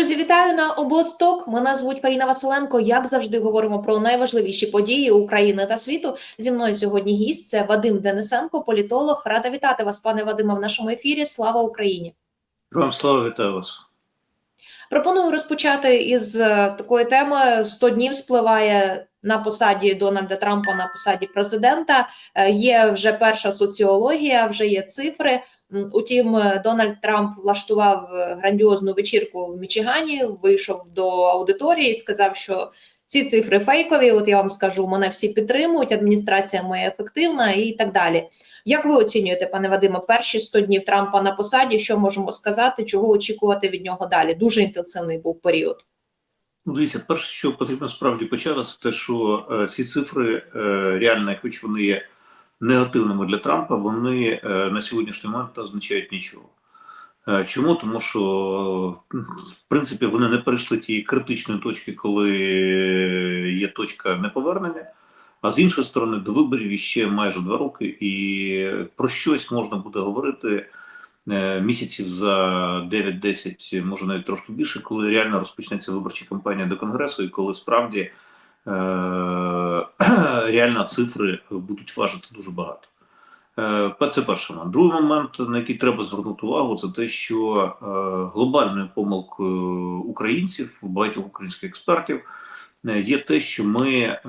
Друзі, вітаю на обосток. Мене звуть Каріна Василенко. Як завжди, говоримо про найважливіші події України та світу. Зі мною сьогодні гість це Вадим Денисенко, політолог. Рада вітати вас, пане Вадиме, в нашому ефірі. Слава Україні! Вам слава вітаю вас. Пропоную розпочати із е, такої теми: 100 днів спливає на посаді Дональда Трампа на посаді президента. Е, Є вже перша соціологія, вже є цифри. Утім, е, Дональд Трамп влаштував е, грандіозну вечірку в Мічигані, вийшов до аудиторії і сказав, що ці цифри фейкові. От я вам скажу, мене всі підтримують, адміністрація моя ефективна і так далі. Як ви оцінюєте, пане Вадиме, перші 100 днів Трампа на посаді? Що можемо сказати? Чого очікувати від нього далі? Дуже інтенсивний був період. Ну, дивіться, перше, що потрібно справді почати, це те, що е, ці цифри е, реально, хоч вони є негативними для Трампа, вони е, на сьогоднішній момент не означають нічого. Е, чому? Тому що, в принципі, вони не перейшли тієї критичної точки, коли є точка неповернення. А з іншої сторони, до виборів ще майже два роки, і про щось можна буде говорити е, місяців за 9-10, може навіть трошки більше, коли реально розпочнеться виборча кампанія до конгресу, і коли справді реально цифри будуть важити дуже багато. Е, Це перший момент. Другий момент, на який треба звернути увагу, це те, що е, глобальною помилкою українців, багатьох українських експертів, е, є те, що ми е,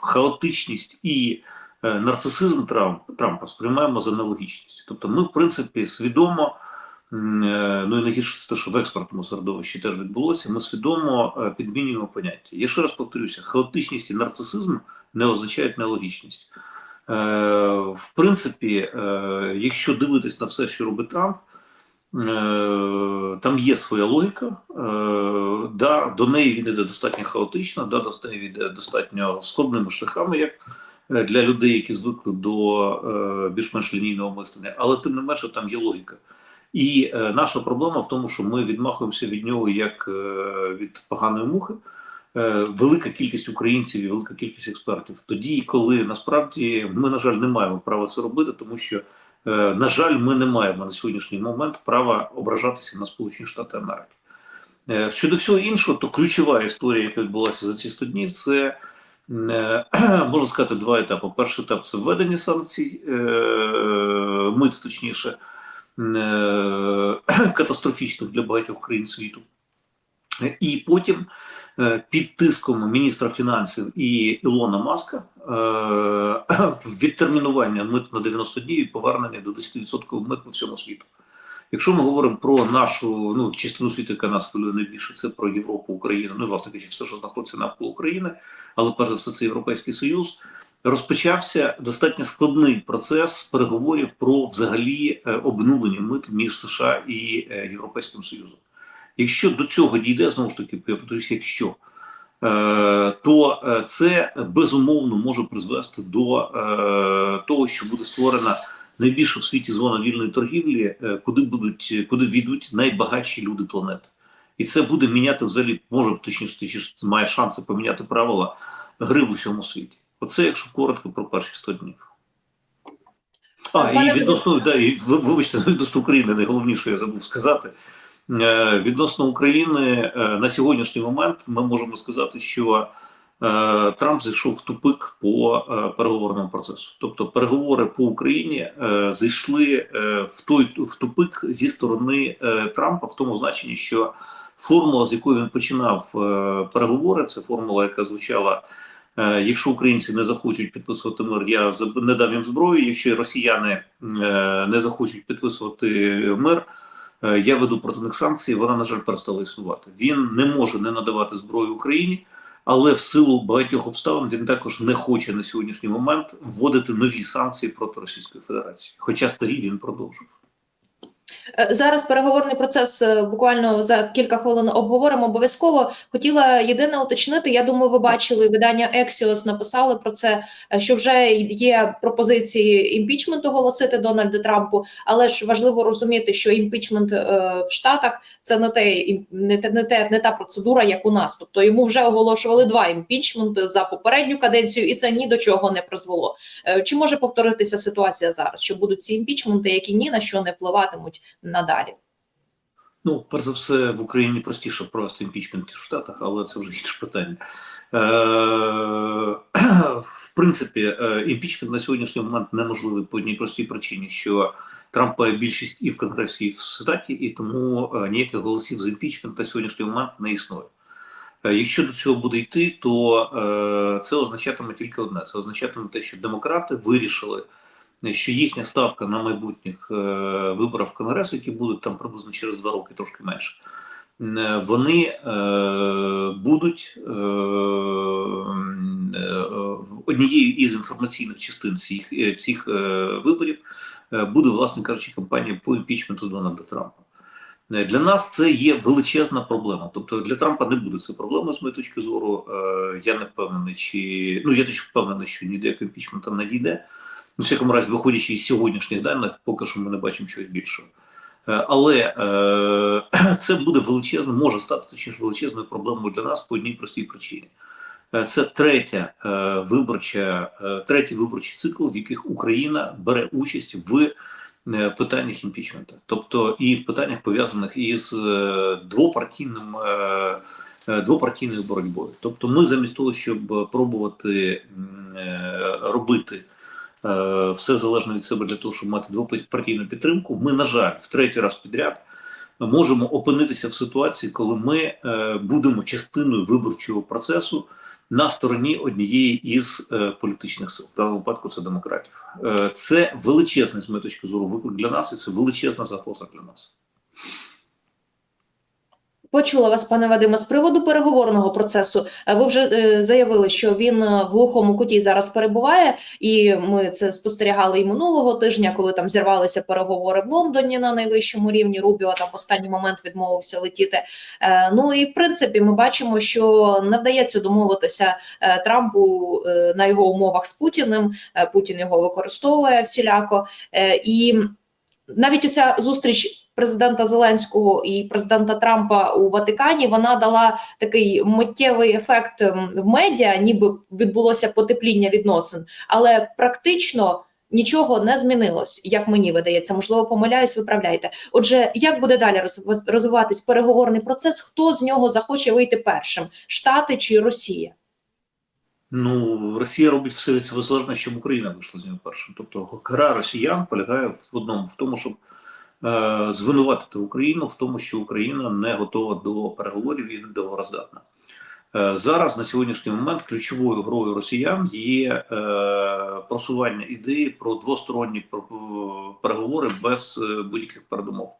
хаотичність і е, нарцисизм Трамп, Трампа сприймаємо за нелогічність. Тобто, ми, в принципі, свідомо, е, ну і найгірше це те, що в експортному середовищі теж відбулося. Ми свідомо е, підмінюємо поняття. Я ще раз повторюся: хаотичність і нарцисизм не означають нелогічність. Е, В принципі, е, якщо дивитись на все, що робить Трамп. Е, Там є своя логіка, е, да, до неї він іде достатньо хаотично, да, до неї іде достатньо складними шляхами, як е, для людей, які звикли до е, більш-менш лінійного мислення, але тим не менше там є логіка. І е, наша проблема в тому, що ми відмахуємося від нього як е, від поганої мухи. Е, велика кількість українців і велика кількість експертів. Тоді, коли насправді ми, на жаль, не маємо права це робити, тому що, на жаль, ми не маємо на сьогоднішній момент права ображатися на Сполучені Штати Америки. Щодо всього іншого, то ключова історія, яка відбулася за ці 100 днів, це можна сказати два етапи. Перший етап це введення санкцій, мит, точніше, катастрофічних для багатьох країн світу. І потім е, під тиском міністра фінансів і Ілона Маска е, відтермінування мит на 90 днів і повернення до 10% мит по всьому світу. Якщо ми говоримо про нашу ну, частину світу, яка нас хвилює найбільше, це про Європу, Україну, ну власне кажучи, все, що знаходиться навколо України, але перш за все це Європейський Союз. Розпочався достатньо складний процес переговорів про взагалі е, обнулення мит між США і е, Європейським Союзом. Якщо до цього дійде, знову ж таки, я повторюсь, якщо, е, то це безумовно може призвести до того, що буде створена найбільша в світі зона вільної торгівлі, куди будуть, куди війдуть найбагатші люди планети. І це буде міняти взагалі, може точніше має шанси поміняти правила гри в усьому світі. Оце, якщо коротко про перші 100 днів. А, Пане і відносно, да, і, вибачте, відносно України, найголовніше я забув сказати. Е, Відносно України е, на сьогоднішній момент ми можемо сказати, що е, Трамп зайшов в тупик по е, переговорному процесу. Тобто переговори по Україні е, зайшли е, в той в тупик зі сторони е, Трампа, в тому значенні, що формула, з якої він починав е, переговори, це формула, яка звучала. Е, Якщо українці не захочуть підписувати мир, я не дам їм зброю. Якщо росіяни е, не захочуть підписувати мир, е, я веду проти них санкції. Вона на жаль перестала існувати. Він не може не надавати зброю Україні, але в силу багатьох обставин він також не хоче на сьогоднішній момент вводити нові санкції проти Російської Федерації. Хоча старі він продовжив. Е, Зараз переговорний процес е, буквально за кілька хвилин обговоримо обов'язково. Хотіла єдине уточнити. Я думаю, ви бачили видання Ексіос написали про це, е, що вже є пропозиції імпічменту оголосити Дональду Трампу, але ж важливо розуміти, що імпічмент в Штатах це не те, не те, не те, не та процедура, як у нас. Тобто йому вже оголошували два імпічменти за попередню каденцію, і це ні до чого не призвело. Чи може повторитися ситуація зараз? Що будуть ці імпічменти, які ні на що не впливатимуть надалі? Ну, перш за все, в Україні простіше провести імпічмент в Штатах, але це вже інше питання. Е, в принципі, е, імпічмент на сьогоднішній момент неможливий по одній простій причині, що Трамп має більшість і в Конгресі, і в Сенаті, і тому е, ніяких голосів за імпічмент на сьогоднішній момент не існує. Якщо до цього буде йти, то це означатиме тільки одне: це означатиме те, що демократи вирішили, що їхня ставка на майбутніх е, виборах в Конгрес, які будуть там приблизно через два роки, трошки менше, е, вони е, будуть е, е, однією із інформаційних частин цих, е, цих е, виборів е, буде, власне кажучи, кампанія по імпічменту Дональда Трампа. Е, Для нас це є величезна проблема. Тобто для Трампа не буде це проблемою, з моєї точки зору. Е, Я не впевнений, чи ну я точно впевнений, що ніде імпічмента не дійде. У всякому разі, виходячи із сьогоднішніх даних, поки що ми не бачимо чогось більшого. Е, Але е, це буде величезним, може стати точніше величезною проблемою для нас по одній простій причині. Е, Це третя виборча, третій виборчий цикл, в яких Україна бере участь в питаннях імпічменту, тобто і в питаннях пов'язаних із двопартійним двопартійною боротьбою. Тобто, ми замість того, щоб пробувати робити все залежно від себе для того, щоб мати двопартійну підтримку, ми, на жаль, в третій раз підряд. Можемо опинитися в ситуації, коли ми е, будемо частиною виборчого процесу на стороні однієї із е, політичних сил. В даному випадку це демократів. Е, це величезний з моєї точки зору виклик для нас, і це величезна загроза для нас. Почула вас, пане Вадиме, з приводу переговорного процесу. Е, Ви вже е, заявили, що він е, в глухому куті зараз перебуває, і ми це спостерігали і минулого тижня, коли там зірвалися переговори в Лондоні на найвищому рівні. Рубіо там в останній момент відмовився летіти. Ну і в принципі, ми бачимо, що не вдається домовитися Трампу на його умовах з Путіним. Путін його використовує всіляко. І навіть оця зустріч президента Зеленського і президента Трампа у Ватикані вона дала такий миттєвий ефект ем, в медіа, ніби відбулося потепління відносин, але практично. Нічого не змінилось, як мені видається. Можливо, помиляюсь, виправляйте. Отже, як буде далі роз- розвиватись переговорний процес? Хто з нього захоче вийти першим? Штати чи Росія? Ну, Росія робить все від себе залежно, щоб Україна вийшла з нього першим. Тобто, гра росіян полягає в одному в тому, щоб звинуватити Україну в тому, що Україна не готова до переговорів і не договороздатна. Е, зараз на сьогоднішній момент ключовою грою росіян є е, просування ідеї про двосторонні переговори без е, будь-яких передумов.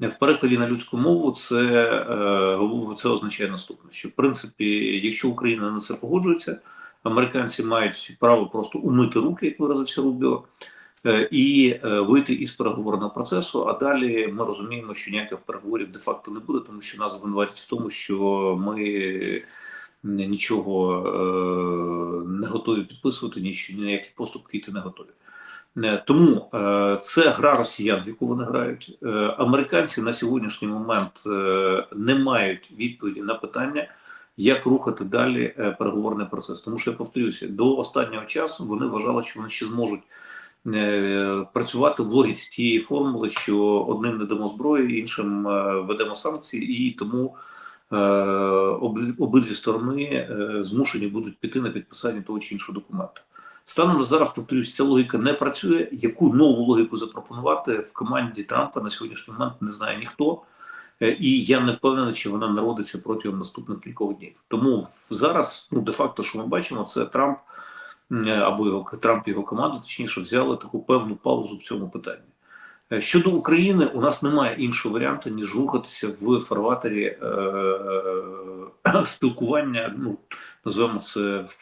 В перекладі на людську мову це, е, це означає наступне: що в принципі, якщо Україна на це погоджується, американці мають право просто умити руки, як виразився Рубіо, е, і е, вийти із переговорного процесу. А далі ми розуміємо, що ніяких переговорів де-факто не буде, тому що нас звинуватять в тому, що ми нічого е, не готові підписувати, ніч- ніякі поступки йти не готові. Е, Тому е, це гра росіян, в яку вони грають. Е, американці на сьогоднішній момент е, не мають відповіді на питання, як рухати далі е, переговорний процес. Тому що я повторюся, до останнього часу вони вважали, що вони ще зможуть е, працювати в логіці тієї формули, що одним не дамо зброї, іншим е, ведемо санкції, і тому е, обидві, сторони е, змушені будуть піти на підписання того чи іншого документа. Станом зараз повторюсь, ця логіка не працює. Яку нову логіку запропонувати в команді Трампа на сьогоднішній момент не знає ніхто. Е, І я не впевнений, що вона народиться протягом наступних кількох днів. Тому зараз, ну де-факто, що ми бачимо, це Трамп або його Трамп і його команда, точніше, взяли таку певну паузу в цьому питанні. Е, Щодо України, у нас немає іншого варіанту, ніж рухатися в фарватері е, спілкування. Ну називаємо це в,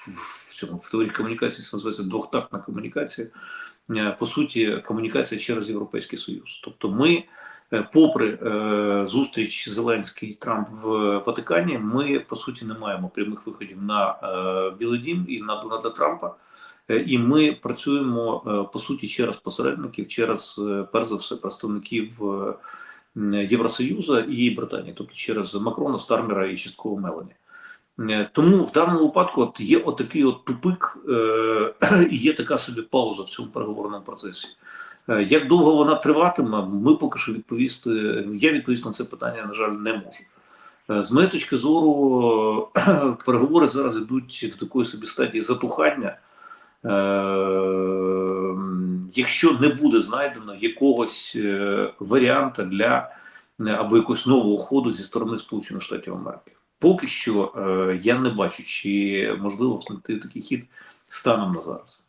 в цьому в теорії комунікації. Це називається двохтактна комунікація. Е, По суті, комунікація через Європейський Союз. Тобто, ми, е, попри е, зустріч Зеленський Трамп в Ватикані, ми по суті не маємо прямих виходів на е, Білий Дім і на Дональда Трампа. Е, І ми працюємо е, по суті через посередників, через е, перш за все представників е, Євросоюзу і Британії, тобто через Макрона, Стармера і частково Мелані. Е, Тому в даному випадку от є отакий от тупик, е, і є така собі пауза в цьому переговорному процесі. Е, Як довго вона триватиме, ми поки що відповісти. Я відповісти на це питання, на жаль, не можу. Е, З моєї точки зору, переговори зараз йдуть до такої собі стадії затухання. Е, Якщо не буде знайдено якогось е, варіанта для е, або якогось нового ходу зі сторони Сполучених Штатів Америки, поки що е, я не бачу, чи можливо знайти такий хід станом на зараз.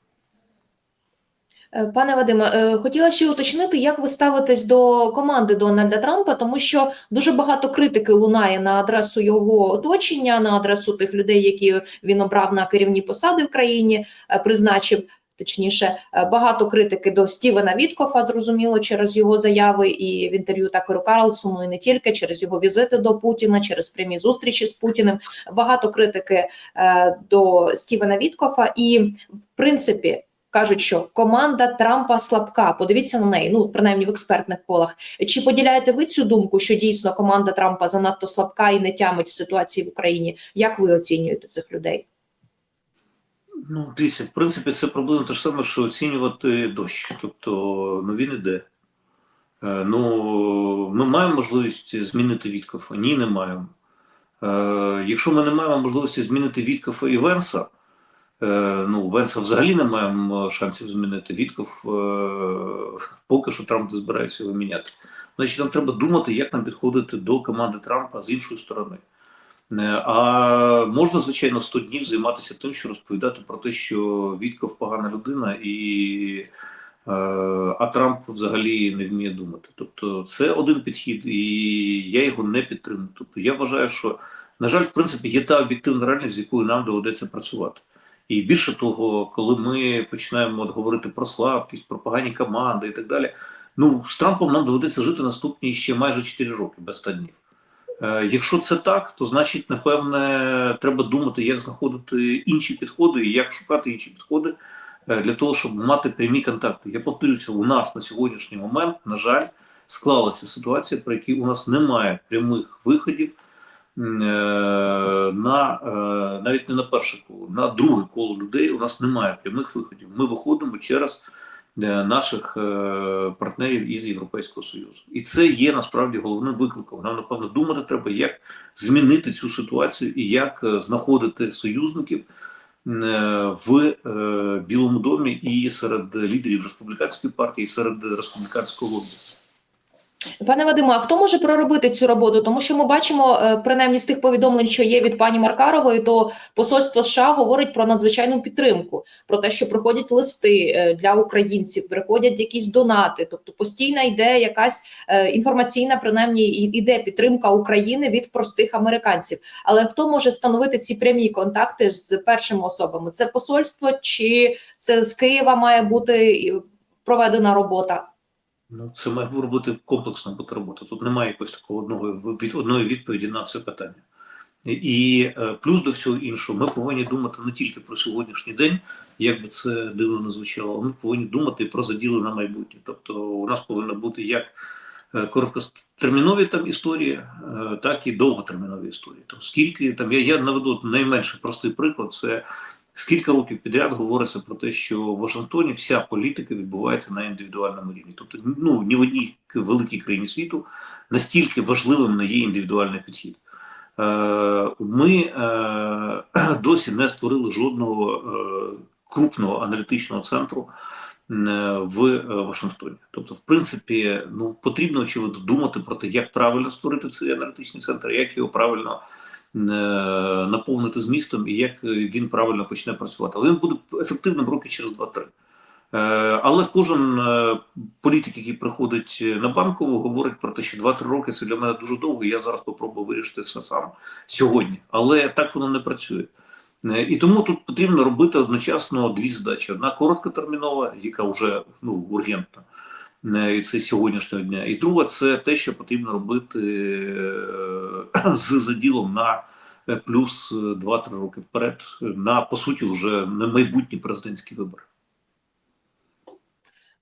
Е, Пане Вадиме, е, хотіла ще уточнити, як ви ставитесь до команди Дональда Трампа, тому що дуже багато критики лунає на адресу його оточення, на адресу тих людей, які він обрав на керівні посади в країні, е, призначив. Точніше, багато критики до Стівена Віткофа, зрозуміло, через його заяви і в інтерв'ю Такеру Карлсону, і не тільки через його візити до Путіна, через прямі зустрічі з Путіним. Багато критики е, до Стівена Віткофа, і в принципі кажуть, що команда Трампа слабка. Подивіться на неї. Ну принаймні в експертних колах. Чи поділяєте ви цю думку, що дійсно команда Трампа занадто слабка і не тямить в ситуації в Україні? Як ви оцінюєте цих людей? Ну, дивіться, в принципі, це приблизно те ж саме, що оцінювати дощ. Тобто, ну він іде. Е, Ну, ми маємо можливість змінити Віткофа? Ні, не маємо. Е, Якщо ми не маємо можливості змінити Віткофа і ну, Венса взагалі не маємо шансів змінити. Вітков е, поки що Трамп не збирається його міняти. Значить, нам треба думати, як нам підходити до команди Трампа з іншої сторони. Е, А можна, звичайно, 100 днів займатися тим, що розповідати про те, що Вітков погана людина, і, е, а Трамп взагалі не вміє думати. Тобто, це один підхід, і я його не підтримую. Тобто, я вважаю, що, на жаль, в принципі, є та об'єктивна реальність, з якою нам доведеться працювати. І більше того, коли ми починаємо от говорити про слабкість, про погані команди і так далі, ну з Трампом нам доведеться жити наступні ще майже 4 роки без 100 днів. Е, Якщо це так, то значить, напевне, треба думати, як знаходити інші підходи і як шукати інші підходи е, для того, щоб мати прямі контакти. Я повторюся, у нас на сьогоднішній момент, на жаль, склалася ситуація, при якій у нас немає прямих виходів на е, навіть не на перше коло, на друге коло людей. У нас немає прямих виходів. Ми виходимо через е, наших е, партнерів із Європейського Союзу. І це є насправді головним викликом. Нам напевно думати треба, як змінити цю ситуацію і як е, знаходити союзників е, в е, Білому домі і серед лідерів республіканської партії, і серед республіканського лобі. Пане Вадиме, а хто може проробити цю роботу? Тому що ми бачимо, е, принаймні з тих повідомлень, що є від пані Маркарової, то посольство США говорить про надзвичайну підтримку, про те, що приходять листи е, для українців, приходять якісь донати. Тобто постійно йде якась е, інформаційна, принаймні іде підтримка України від простих американців. Але хто може встановити ці прямі контакти з першими особами? Це посольство чи це з Києва має бути проведена робота? Ну, це має бути комплексна бути робота. Тут немає якогось такого одного від одної відповіді на це питання. І е, плюс до всього іншого, ми повинні думати не тільки про сьогоднішній день, як би це дивно не звучало, ми повинні думати про заділи на майбутнє. Тобто, у нас повинна бути як е, короткотермінові там історії, е, так і довготермінові історії. Там скільки там я, я наведу найменший простий приклад, це скільки років підряд говориться про те, що в Вашингтоні вся політика відбувається на індивідуальному рівні. Тобто, ну ні в одній великій країні світу настільки важливим не є індивідуальний підхід. Е, Ми е, досі не створили жодного е, крупного аналітичного центру в Вашингтоні. Тобто, в принципі, ну потрібно очевидно думати про те, як правильно створити цей аналітичний центр, як його правильно наповнити змістом і як е, він правильно почне працювати. Але він буде ефективним роки через 2-3. Е, Але кожен е, політик, який приходить на банкову, говорить про те, що 2-3 роки це для мене дуже довго. Я зараз спробую вирішити це сам сьогодні. Але так воно не працює. Е, І тому тут потрібно робити одночасно дві задачі: одна короткотермінова, яка вже ну ургентна е, і це сьогоднішнього дня, і друга це те, що потрібно робити е, з заділом на е, плюс 2-3 роки вперед, на по суті, вже майбутні президентські вибори.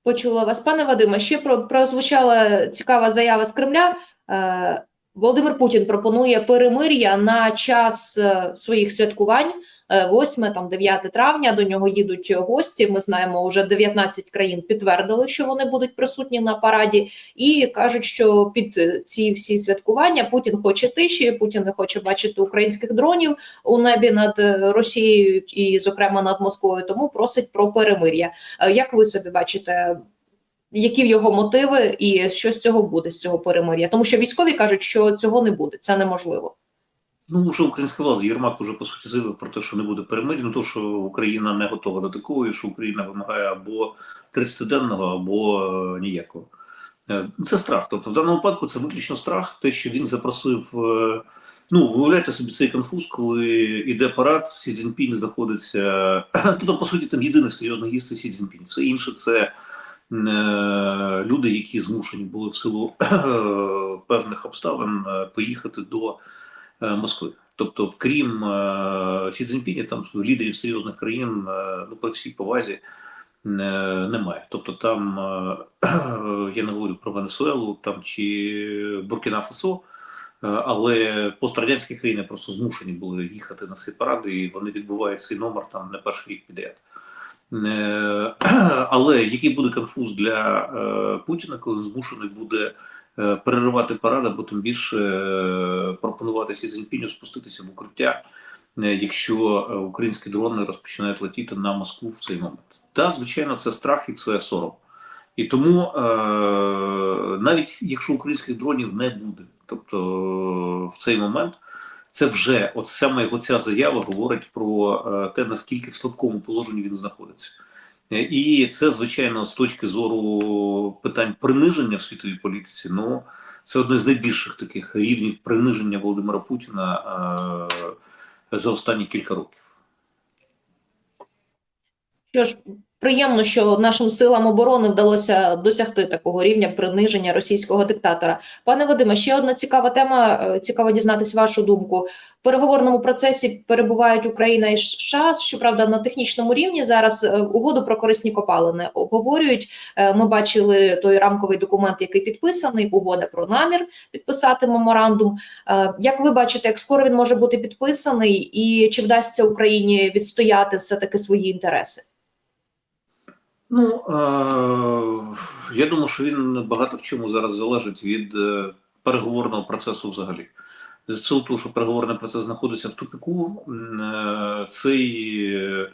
Почула вас, пане Вадиме. Ще про прозвучала цікава заява з Кремля. Е, Володимир Путін пропонує перемир'я на час е, своїх святкувань е, 8, там 9 травня. До нього їдуть гості. Ми знаємо, вже 19 країн підтвердили, що вони будуть присутні на параді, і кажуть, що під е, ці всі святкування Путін хоче тиші, Путін не хоче бачити українських дронів у небі над е, Росією і, зокрема, над Москвою. Тому просить про перемир'я. Е, Як ви собі бачите? Які його мотиви і що з цього буде з цього перемир'я? Тому що військові кажуть, що цього не буде, це неможливо. Ну, вже українська влада Єрмак уже по суті заявив про те, що не буде перемир'я, ну то що Україна не готова до такого, і що Україна вимагає або 30-денного, або е, ніякого. Е, Це страх. Тобто, в даному випадку це виключно страх, те, що він запросив. е, Ну, виявляєте собі цей конфуз, коли йде парад, Сі Цзіньпінь знаходиться. Ну, там, по суті, там єдиний серйозний гість це Сі Цзіньпінь. Все інше це е, люди, які змушені були в силу певних обставин е, поїхати до е, Москви. Тобто, крім е, Сі Цзіньпіня, там лідерів серйозних країн, е, ну, по всій повазі, е, немає. Тобто там, е, я не говорю про Венесуелу там, чи Буркіна Фасо, е, але пострадянські країни просто змушені були їхати на цей парад, і вони відбувають цей номер там не перший рік підряд. Е, Але який буде конфуз для е, Путіна, коли змушений буде е, переривати парад, або тим більше е, пропонувати Сі Цзіньпіню спуститися в укриття, е, якщо е, українські дрони розпочинають летіти на Москву в цей момент. Так, звичайно, це страх і це сором. І тому е, навіть якщо українських дронів не буде, тобто е, в цей момент. Це вже от саме його ця заява говорить про е, те, наскільки в слабкому положенні він знаходиться. І це, звичайно, з точки зору питань приниження в світовій політиці, ну це одне з найбільших таких рівнів приниження Володимира Путіна за останні кілька років. Що ж, приємно, що нашим силам оборони вдалося досягти такого рівня приниження російського диктатора. Пане Вадиме, ще одна цікава тема. е, Цікаво дізнатись вашу думку. В переговорному процесі перебувають Україна і США. Щоправда, на технічному рівні зараз е, угоду про корисні копалини обговорюють. Е, Ми бачили той рамковий документ, який підписаний. Угода про намір підписати меморандум. Як ви бачите, як скоро він може бути підписаний, і чи вдасться Україні відстояти все таки свої інтереси? Ну е, я думаю, що він багато в чому зараз залежить від е, переговорного процесу взагалі. З силу того, що переговорний процес знаходиться в тупіку, е, цей е,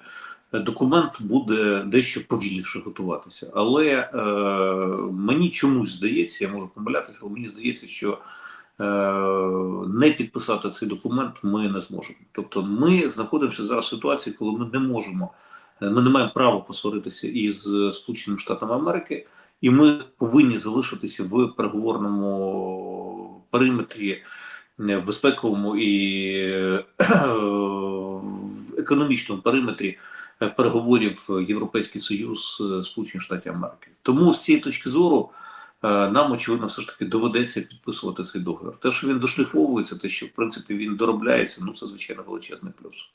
документ буде дещо повільніше готуватися. Але е, мені чомусь здається, я можу помилятися, але мені здається, що е, не підписати цей документ ми не зможемо. Тобто, ми знаходимося зараз в ситуації, коли ми не можемо. Ми не маємо права посваритися із Сполученими Штатами Америки, і ми повинні залишитися в переговорному периметрі, е, в безпековому і е, в економічному периметрі е, переговорів Європейський Союз Сполучені Штати Америки. Тому з цієї точки зору нам очевидно все ж таки доведеться підписувати цей договір. Те, що він дошліфовується, те, що в принципі він доробляється, ну це звичайно величезний плюс.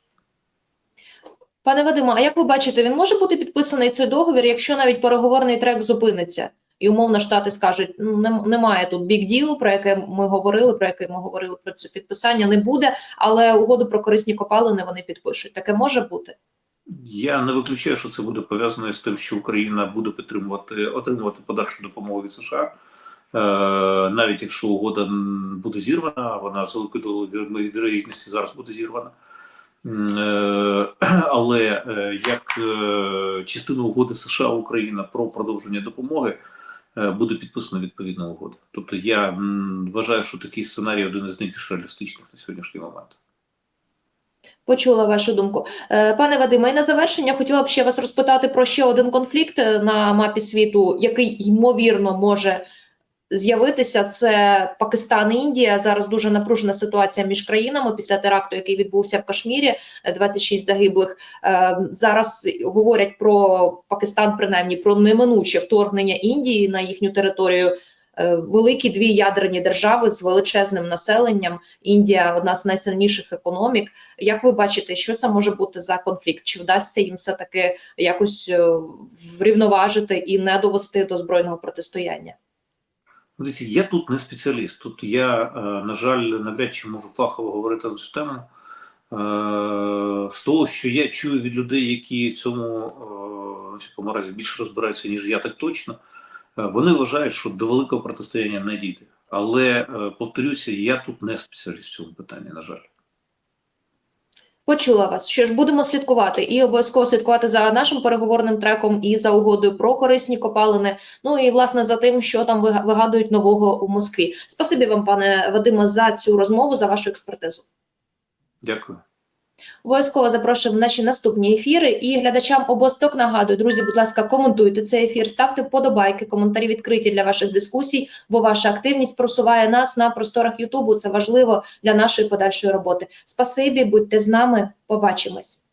Пане Вадиме, а як ви бачите, він може бути підписаний цей договір, якщо навіть переговорний трек зупиниться, і умовно штати скажуть, ну немає тут big deal, про яке ми говорили, про яке ми говорили про це підписання не буде, але угоду про корисні копалини вони підпишуть. Таке може бути. Я не виключаю, що це буде пов'язано з тим, що Україна буде підтримувати отримувати подальшу допомогу від США. Е, навіть якщо угода буде зірвана, вона з великою вірогідності зараз буде зірвана. Е, Але е, як е, частина угоди США Україна про продовження допомоги буде підписана відповідна угода. Тобто я вважаю, що такий сценарій один із найбільш реалістичних на сьогоднішній момент. Почула вашу думку. Пане Вадиме, і на завершення хотіла б ще вас розпитати про ще один конфлікт на мапі світу, який ймовірно може з'явитися. Це Пакистан і Індія. Зараз дуже напружена ситуація між країнами після теракту, який відбувся в Кашмірі, е, 26 загиблих. Е, Зараз говорять про Пакистан, принаймні про неминуче вторгнення Індії на їхню територію. Е, Великі дві ядерні держави з величезним населенням. Індія одна з найсильніших економік. Як ви бачите, що це може бути за конфлікт? Чи вдасться їм все таки якось е, врівноважити і не довести до збройного протистояння? Дивіться, я тут не спеціаліст. Тут я, е, на жаль, навряд чи можу фахово говорити на цю тему. з того, що я чую від людей, які в цьому е, в цьому разі більше розбираються, ніж я, так точно, е, вони вважають, що до великого протистояння не дійде. Але е, повторюся, я тут не спеціаліст в цьому питанні, на жаль. Почула вас. Що ж, будемо слідкувати і обов'язково слідкувати за нашим переговорним треком і за угодою про корисні копалини. Ну і власне за тим, що там вигадують нового у Москві. Спасибі вам, пане Вадиме, за цю розмову, за вашу експертизу. Дякую. Обов'язково запрошуємо в наші наступні ефіри. І глядачам обосток нагадую, друзі, будь ласка, коментуйте цей ефір, ставте вподобайки, коментарі відкриті для ваших дискусій, бо ваша активність просуває нас на просторах Ютубу. Це важливо для нашої подальшої роботи. Спасибі, будьте з нами. Побачимось.